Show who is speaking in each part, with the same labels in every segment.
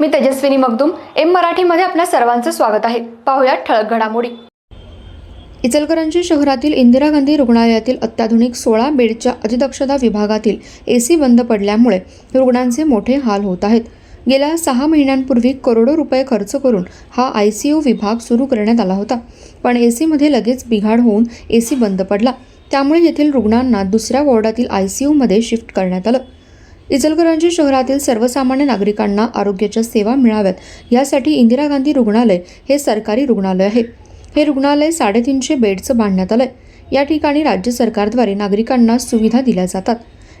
Speaker 1: मी Tejaswini Magdum M मराठीमध्ये आपल्या सर्वांचं स्वागत आहे. पाहुयात ठळक घडामोडी. इचलकरंजी शहरातील इंदिरा गांधी रुग्णालयातील अत्याधुनिक सोळा बेडच्या अतिदक्षता विभागातील ए सी बंद पडल्यामुळे रुग्णांचे मोठे हाल होत आहेत. गेल्या सहा महिन्यांपूर्वी करोडो रुपये खर्च करून हा आय सी यू विभाग सुरू करण्यात आला होता. पण ए सीमध्ये लगेच बिघाड होऊन ए सी बंद पडला. त्यामुळे येथील रुग्णांना दुसऱ्या वॉर्डातील आय सी यूमध्ये शिफ्ट करण्यात आलं. इचलकरंजी शहरातील सर्वसामान्य नागरिकांना आरोग्याच्या सेवा मिळाव्यात. यासाठी इंदिरा गांधी रुग्णालय हे सरकारी रुग्णालय आहे. हे रुग्णालय साडेतीनशे बेडचं बांधण्यात आलंय. या ठिकाणी राज्य सरकारद्वारे नागरिकांना सुविधा दिल्या जातात.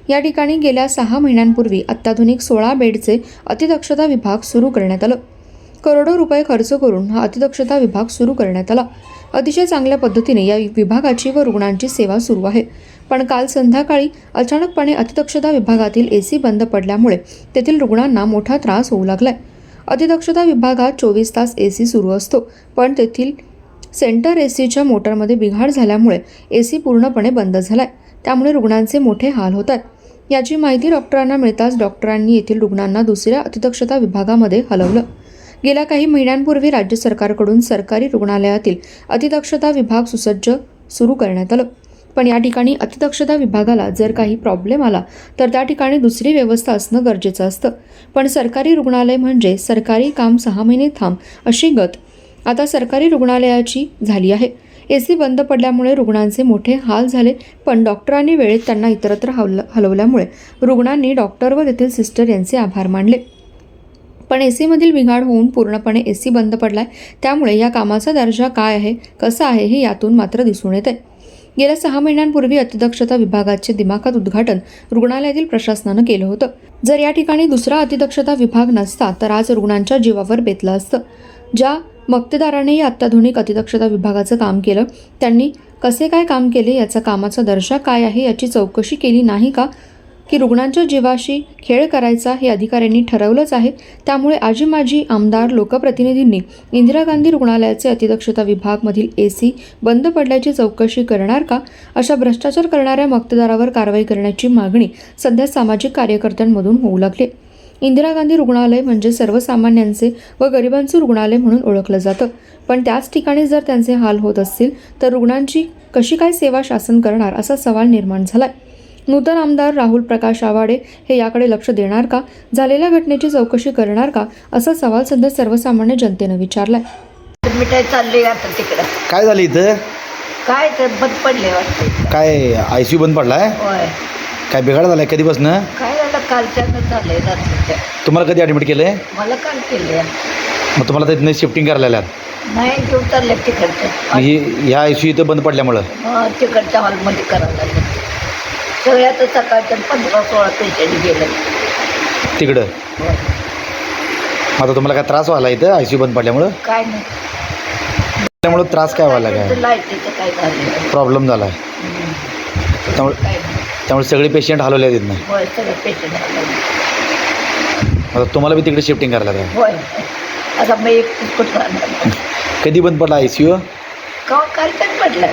Speaker 1: या ठिकाणी गेल्या सहा महिन्यांपूर्वी अत्याधुनिक सोळा बेडचे अतिदक्षता विभाग सुरू करण्यात आलं. करोडो रुपये खर्च करून हा अतिदक्षता विभाग सुरू करण्यात आला. अतिशय चांगल्या पद्धतीने या विभागाची व रुग्णांची सेवा सुरू आहे. पण काल संध्याकाळी अचानकपणे अतिदक्षता विभागातील ए सी बंद पडल्यामुळे तेथील रुग्णांना मोठा त्रास होऊ लागलाय. अतिदक्षता विभागात चोवीस तास ए सी सुरू असतो पण तेथील सेंटर ए सीच्या मोटरमध्ये बिघाड झाल्यामुळे ए सी पूर्णपणे बंद झालाय. त्यामुळे रुग्णांचे मोठे हाल होत आहेत याची माहिती डॉक्टरांना मिळताच डॉक्टरांनी येथील रुग्णांना दुसऱ्या अतिदक्षता विभागामध्ये हलवलं. गेल्या काही महिन्यांपूर्वी राज्य सरकारकडून सरकारी रुग्णालयातील अतिदक्षता विभाग सुसज्ज सुरू करण्यात आलं. पण या ठिकाणी अतिदक्षता विभागाला जर काही प्रॉब्लेम आला तर त्या ठिकाणी दुसरी व्यवस्था असणं गरजेचं असतं. पण सरकारी रुग्णालय म्हणजे सरकारी काम सहा महिने थांब अशी गत आता सरकारी रुग्णालयाची झाली आहे. ए सी बंद पडल्यामुळे रुग्णांचे मोठे हाल झाले पण डॉक्टरांनी वेळेत त्यांना इतरत्र हल हलवल्यामुळे रुग्णांनी डॉक्टर व तेथील सिस्टर यांचे आभार मानले. पण ए सीमधील बिघाड होऊन पूर्णपणे ए सी बंद पडलाय त्यामुळे या कामाचा दर्जा काय आहे कसा आहे हे यातून मात्र दिसून येते गेल्या सहा महिन्यांपूर्वी अतिदक्षता विभागाचे दिमाखात उद्घाटन रुग्णालयातील प्रशासनानं केलं होतं. जर या ठिकाणी दुसरा अतिदक्षता विभाग नसता तर आज रुग्णांच्या जीवावर बेतलं असतं. ज्या मक्तेदारानेही अत्याधुनिक अतिदक्षता विभागाचं काम केलं त्यांनी कसे काय काम केले याचा कामाचा दर्जा काय आहे याची चौकशी केली नाही का की रुग्णांच्या जीवाशी खेळ करायचा हे अधिकाऱ्यांनी ठरवलंच आहे. त्यामुळे आजी माजी आमदार लोकप्रतिनिधींनी इंदिरा गांधी रुग्णालयाचे अतिदक्षता विभागमधील ए सी बंद पडल्याची चौकशी करणार का? अशा भ्रष्टाचार करणाऱ्या मक्तेदारावर कारवाई करण्याची मागणी सध्या सामाजिक कार्यकर्त्यांमधून होऊ लागली. इंदिरा गांधी रुग्णालय म्हणजे सर्वसामान्यांचे व गरिबांचे रुग्णालय म्हणून ओळखलं जातं. पण त्याच ठिकाणी जर त्यांचे हाल होत असतील तर रुग्णांची कशी काय सेवा शासन करणार असा सवाल निर्माण झालाय. नूतन आमदार राहुल प्रकाश आवाडे हे याकडे लक्ष देणार का? झालेल्या घटनेची चौकशी करणार का? असा सवाल सध्या सर्वसामान्य जनतेनं विचारलाय.
Speaker 2: मिठाई चालली आता तिकडं.
Speaker 3: काय झालं इथं?
Speaker 2: काय तर बंद पडले वाटते.
Speaker 3: काय आय सी बंद पडलाय?
Speaker 2: होय.
Speaker 3: काय बिघाड झालाय कधीपासून?
Speaker 2: काय झालं? कालच्यानं झालंय रात्रीच्या
Speaker 3: तुम्हाला कधी ॲडमिट केलंय
Speaker 2: मला काल केले.
Speaker 3: मग तुम्हाला तिथनं शिफ्टिंग करायला
Speaker 2: नाही घेऊन चालले तिकडच्या
Speaker 3: ही ह्या आय सी इथं बंद पडल्यामुळं?
Speaker 2: मग तिकडच्या हॉलमध्ये करायला लागले. सगळ्यात सकाळच्या पंधरा सोळा पेशंट गेले.
Speaker 3: तिकडं? आता तुम्हाला काय त्रास व्हायला इथं? आय सी बंद पडल्यामुळं?
Speaker 2: काय नाही.
Speaker 3: त्यामुळं त्रास काय व्हायला काय
Speaker 2: लाईटीचं काय झालं?
Speaker 3: प्रॉब्लेम झाला. त्यामुळे
Speaker 2: काय नाही.
Speaker 3: त्यामुळे सगळे पेशंट हलवले आहेत तिथनं
Speaker 2: होय सगळे पेशंट आले
Speaker 3: आता तुम्हाला बी तिकडे शिफ्टिंग करायला लागेल.
Speaker 2: होय. आता मी एक कुठं राहणार
Speaker 3: कधी बंद पडला आय सी यू?
Speaker 2: का काय पडलं.